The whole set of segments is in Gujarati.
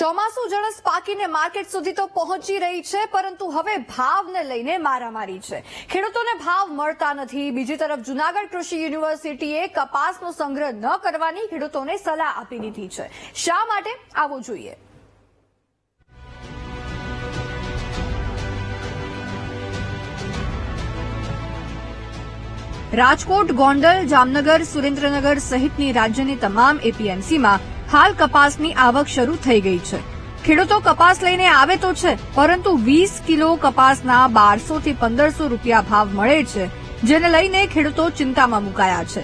ચોમાસુ જણસ પાકીને માર્કેટ સુધી તો પહોંચી રહી છે, પરંતુ હવે ભાવને લઈને મારામારી છે. ખેડૂતોને ભાવ મળતા નથી. બીજી તરફ જુનાગઢ કૃષિ યુનિવર્સિટીએ કપાસનો સંગ્રહ ન કરવાની ખેડૂતોને સલાહ આપી દીધી છે. શા માટે? આવવું જોઈએ. રાજકોટ, ગોંડલ, જામનગર, સુરેન્દ્રનગર સહિતની રાજ્યની તમામ એપીએમસીમાં હાલ કપાસની આવક શરૂ થઈ ગઈ છે. ખેડૂતો કપાસ લઈને આવે તો છે, પરંતુ વીસ કિલો કપાસના બારસો થી પંદરસો રૂપિયા ભાવ મળે છે, જેને લઈને ખેડૂતો ચિંતામાં મુકાયા છે.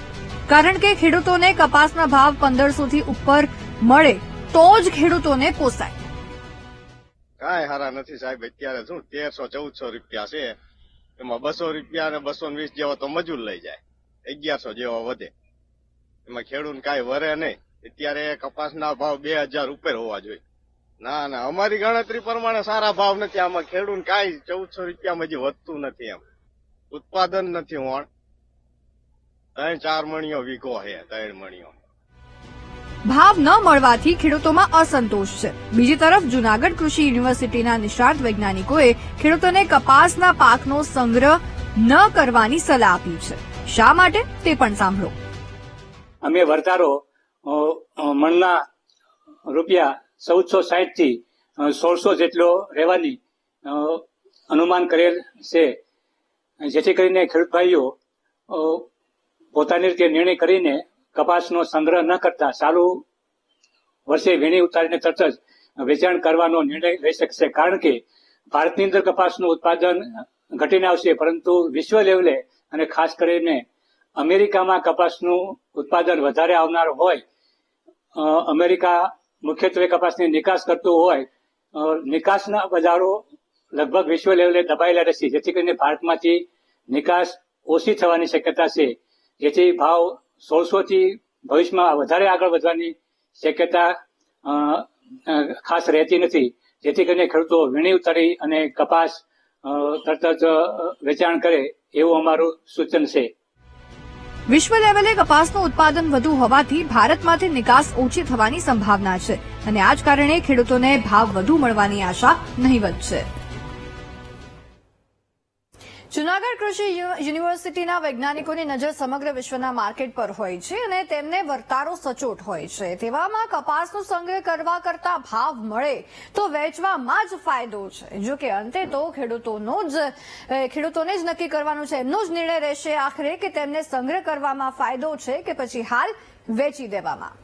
કારણ કે ખેડૂતોને કપાસના ભાવ પંદરસો થી ઉપર મળે, તો જ ખેડૂતોને પોસાય. કાંઈ હારા નથી સાહેબ, અત્યારે શું, તેરસો ચૌદસો રૂપિયા છે. એમાં બસો રૂપિયા અને બસો વીસ જેવો તો મજૂર લઈ જાય, અગિયારસો જેવો વધે. એમાં ખેડૂત કાંઈ વરે નહીં. અત્યારે કપાસના ભાવ બે હજાર ઉપર હોવા જોઈએ. ના ના અમારી ગણતરી પ્રમાણે સારા ભાવ નથી. આમાં ખેડૂત કાંઈ ચૌદસો રૂપિયામાં હજી વધતું નથી એમ. ઉત્પાદન નથી હોણ. ત્રણ ચાર મણીઓ વીઘો છે ત્રણ મણીઓ ભાવ ન મળવાથી ખેડૂતોમાં અસંતોષ છે. બીજી તરફ જુનાગઢ કૃષિ યુનિવર્સિટીના નિષ્ણાત વૈજ્ઞાનિકોએ ખેડૂતોને કપાસના પાકનો સંગ્રહ ન કરવાની સલાહ આપી છે. શા માટે? તે પણ સાંભળો. અમે વરતારો મણના રૂપિયા ચૌદસો સાહીઠથી સોળસો જેટલો રહેવાની અનુમાન કરેલ છે. જેથી કરીને ખેડૂત ભાઈઓ પોતાની રીતે નિર્ણય કરીને કપાસનો સંગ્રહ ન કરતા ચાલુ વર્ષે વીણી ઉતારીને તરત જ વેચાણ કરવાનો નિર્ણય લઈ શકશે. કારણ કે ભારતની અંદર કપાસનું ઉત્પાદન ઘટીને આવશે, પરંતુ વિશ્વ લેવલે અને ખાસ કરીને અમેરિકામાં કપાસનું ઉત્પાદન વધારે આવનાર હોય અમેરિકા મુખ્યત્વે કપાસની નિકાસ કરતું હોય નિકાસના બજારો લગભગ વિશ્વ લેવલે દબાયેલા રહેશે, જેથી કરીને ભારતમાંથી નિકાસ ઓછી થવાની શક્યતા છે, જેથી ભાવ સોળસોથી ભવિષ્યમાં વધારે આગળ વધવાની શક્યતા ખાસ રહેતી નથી. જેથી કરીને ખેડૂતો વીણી ઉતારી અને કપાસ તરત જ વેચાણ કરે એવું અમારું સૂચન છે. વિશ્વ લેવલે કપાસનું ઉત્પાદન વધુ હોવાથી ભારતમાંથી નિકાસ ઓછી થવાની સંભાવના છે અને આ જ કારણે ખેડૂતોને ભાવ વધુ મળવાની આશા નહીવત છે જુનાગઢ કૃષિ યુનિવર્સિટીના વૈજ્ઞાનિકોની નજર સમગ્ર વિશ્વના માર્કેટ પર હોય છે અને તેમને વર્તારો સચોટ હોય છે. તેવામાં કપાસનો સંગ્રહ કરવા કરતા ભાવ મળે તો વેચવામાં જ ફાયદો છે. જો કે અંતે તો ખેડૂતોનો જ ખેડૂતોને જ નક્કી કરવાનું છે. એમનો જ નિર્ણય રહેશે. આખરે કે તેમને સંગ્રહ કરવામાં ફાયદો છે કે પછી હાલ વેચી દેવામાં.